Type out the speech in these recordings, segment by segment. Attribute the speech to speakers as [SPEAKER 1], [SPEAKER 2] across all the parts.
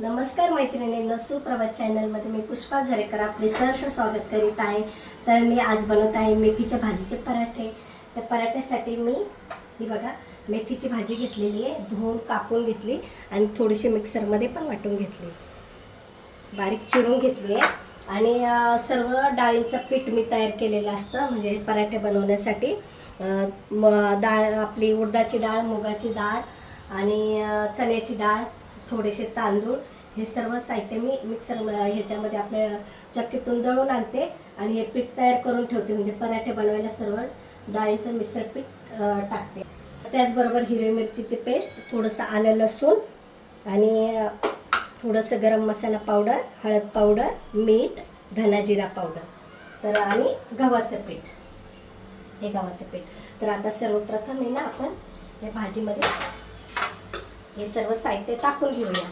[SPEAKER 1] नमस्कार मैत्रिणींनो सुप्रभात चॅनलमध्ये मी पुष्पा झरेकर आपले सहर्ष स्वागत करीत आहे. तर मी आज बनवत आहे मेथीच्या भाजीचे पराठे. तर पराठ्यासाठी मी ही बघा मेथीची भाजी घेतलेली आहे धुवून कापून घेतली आणि थोडीशी मिक्सरमध्ये पण वाटून घेतली. बारीक चिरून घेतली आहे. आणि सर्व डाळींचं पीठ मी तयार केलेलं असतं म्हणजे पराठे बनवण्यासाठी. डाळ आपली उडदाची डाळ मुगाची डाळ आणि चण्याची डाळ थोडेसे तांदूळ हे सर्व साहित्य मी मिक्सर ह्याच्यामध्ये आपल्या चक्कीतून दळून आणते आणि हे पीठ तयार करून ठेवते. म्हणजे पराठे बनवायला सर्व डाळींचं मिसळ पीठ टाकते. त्याचबरोबर हिरवी मिरचीची पेस्ट थोडंसं आलं लसूण आणि थोडंसं गरम मसाला पावडर हळद पावडर मीठ धनाजिरा पावडर. तर आणि गव्हाचं पीठ. हे गव्हाचं पीठ. तर आता सर्वप्रथम आहे ना आपण या भाजीमध्ये हे सर्व साहित्य टाकून घेऊया.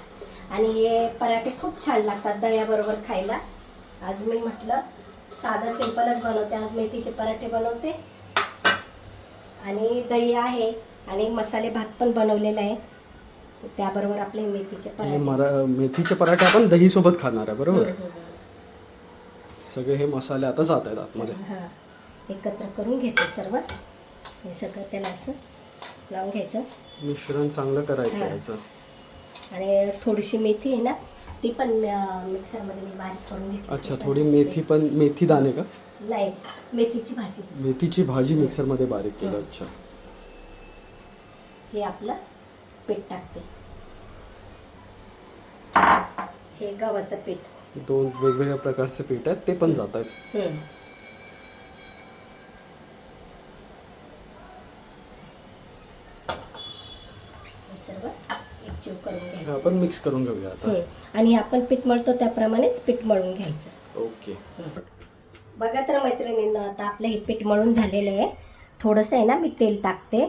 [SPEAKER 1] आणि हे पराठे खूप छान लागतात दह्याबरोबर खायला. आज मी म्हटलं साधं सिंपलच बनवते. आज मेथीचे पराठे बनवते. आणि दही आहे आणि मसाले भात पण बनवलेला आहे. त्याबरोबर आपले मेथीचे पराठे.
[SPEAKER 2] मेथीचे पराठे आपण दही सोबत खाणार आहे बरोबर? सगळे हे मसाले आता जात आहेत. आतमध्ये.
[SPEAKER 1] हा एकत्र करून घेते सर्व. हे सगळं त्याला असं लावून घ्यायचं.
[SPEAKER 2] मिश्रण चांगलं करायचं
[SPEAKER 1] हा.
[SPEAKER 2] याचं.
[SPEAKER 1] आणि थोडीशी मेथी आहे ना ती पण अं, मिक्सरमध्ये मी बारीक करून घेतली
[SPEAKER 2] अच्छा थोडी मेथी पण मेथी दाणे का?
[SPEAKER 1] नाही मेथीची भाजी.
[SPEAKER 2] मेथीची भाजी मिक्सरमध्ये बारीक केलं अच्छा.
[SPEAKER 1] हे आपलं पीठ टाकते. हे गव्हाचं पीठ.
[SPEAKER 2] दोन वेगवेगळ्या प्रकारचे पीठ आहेत ते पण जात आहेत
[SPEAKER 1] हम्म. सर्व एकजीव करून घ्यायचं.
[SPEAKER 2] आपण मिक्स करून घेऊया आता.
[SPEAKER 1] आणि आपण पीठ मळतो त्याप्रमाणेच पीठ मळून घ्यायचं.
[SPEAKER 2] ओके.
[SPEAKER 1] बघा तर मैत्रिणींना आता आपलं हे पीठ मळून झालेलं आहे. थोडंसं आहे ना मी तेल टाकते.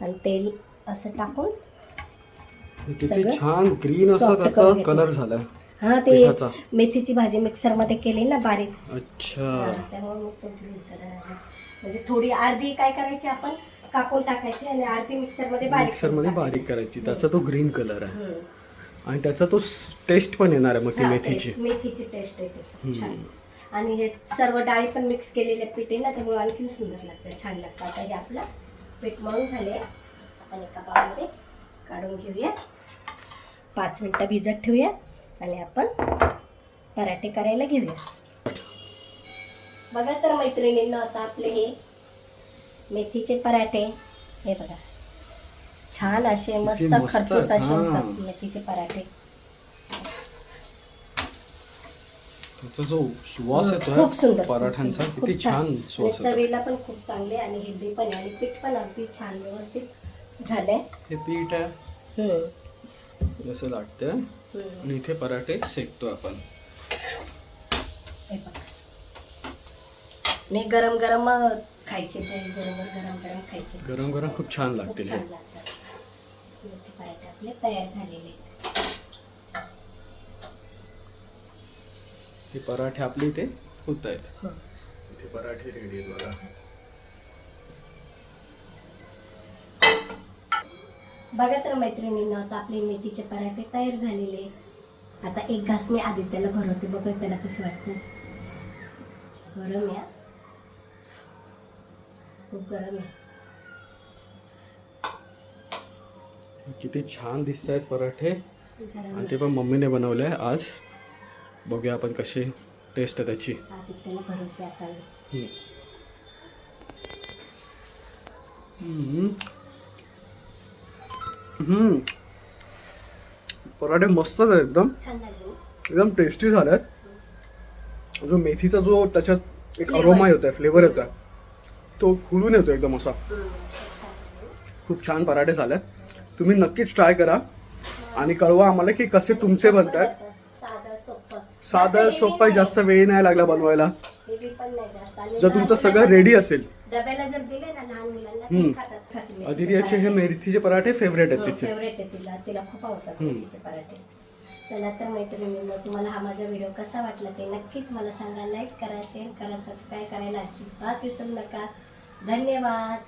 [SPEAKER 1] आणि तेल असं टाकून
[SPEAKER 2] किती
[SPEAKER 1] सगळं
[SPEAKER 2] छान ग्रीन असा
[SPEAKER 1] soft
[SPEAKER 2] त्याचा
[SPEAKER 1] करून घेते.
[SPEAKER 2] कलर झालाय
[SPEAKER 1] हा ते
[SPEAKER 2] पिठाचा.
[SPEAKER 1] मेथीची भाजी मिक्सरमध्ये केली ना बारीक.
[SPEAKER 2] अच्छा.
[SPEAKER 1] त्यामुळे मग तो green color आला. म्हणजे थोडी अर्धी काय करायची आपण? कापून टाकायची आणि अर्धी मिक्सरमध्ये बारीक
[SPEAKER 2] मिक्सरमध्ये
[SPEAKER 1] करून
[SPEAKER 2] बारीक करायची. त्याचा तो ग्रीन कलर आहे.
[SPEAKER 1] टाकायची. हम्म.
[SPEAKER 2] आणि त्याचा तो टेस्ट पण येणार आहे मग ती
[SPEAKER 1] हा,
[SPEAKER 2] मेथीची
[SPEAKER 1] ते मेथीची. टेस्ट येते. छान. आणि हे सर्व डाळी पण मिक्स केलेले पीठ आहे ना त्यामुळे आणखी सुंदर लागतं छान लागतं आता हे आपलं पीठ मळून झाले आपण एका बाउलमध्ये काढून घेऊया. पाच मिनटं भिजत ठेवूया आणि आपण पराठे करायला घेऊया. बघा तर मैत्रिणींना आता आपले हे मेथीचे पराठे हे बघा छान असे मस्त खरपूस असे. होतात मेथीचे पराठे
[SPEAKER 2] त्याचा जो सुवास
[SPEAKER 1] खूप
[SPEAKER 2] येतो
[SPEAKER 1] सुंदर
[SPEAKER 2] पराठ्यांचा
[SPEAKER 1] खूप
[SPEAKER 2] किती
[SPEAKER 1] छान.
[SPEAKER 2] सुवास
[SPEAKER 1] चवीला पण खूप चांगले आणि हेल्दी पण आहे आणि पीठ पण अगदी छान व्यवस्थित झालंय
[SPEAKER 2] हे पीठ आहे. जसं
[SPEAKER 1] हम्म.
[SPEAKER 2] आणि इथे पराठे शेकतो आपण
[SPEAKER 1] हे बघा. मी गरम गरम खायचे ते गरम गरम गरम खायचे.
[SPEAKER 2] गरम गरम खूप छान
[SPEAKER 1] खूप
[SPEAKER 2] लागतील
[SPEAKER 1] छान लागतात. मेथी पराठे आपले तयार झालेले.
[SPEAKER 2] हे पराठे आपले इथे होत आहेत.
[SPEAKER 1] हं.
[SPEAKER 2] इथे पराठे रेडी आहेत बघा.
[SPEAKER 1] बघा तर मैत्रिणींना आता आपले मेथीचे पराठे तयार झालेले. आता एक घास मी आदित्याला भरवते बघा त्याला कसे वाटते. गरम या खूप गरम आहे.
[SPEAKER 2] किती छान दिसत आहेत पराठे आणि ते पण मम्मीने बनवले आहे आज. बघूया आपण कशी टेस्ट आहे त्याची. पराठे मस्तच आहे एकदम.
[SPEAKER 1] ना?
[SPEAKER 2] एकदम टेस्टी झाल्यात जो मेथीचा जो त्याच्यात एक. अरोमा येतोय फ्लेवर येतोय. तो खुलून येतो एकदम असा.
[SPEAKER 1] खूप छान
[SPEAKER 2] पराठे झालेत. तुम्ही नक्कीच ट्राय करा आणि कळवा आम्हाला की कसे तुमचे बनतात
[SPEAKER 1] साधं सोपं
[SPEAKER 2] साधं सोपं. जास्त वेळ नाही लागला बनवायला. जर तुमचं सगळं रेडी असेल. अधिरियाचे हे मेथीचे पराठे फेवरेट आहेत तिचे.
[SPEAKER 1] चला तर मैत्रिणींनो तुम्हाला हा माझा व्हिडिओ कसा वाटला ते नक्कीच मला सांगा. लाईक करा शेअर करा सबस्क्राईब करायला अजिबात विसरू नका. धन्यवाद.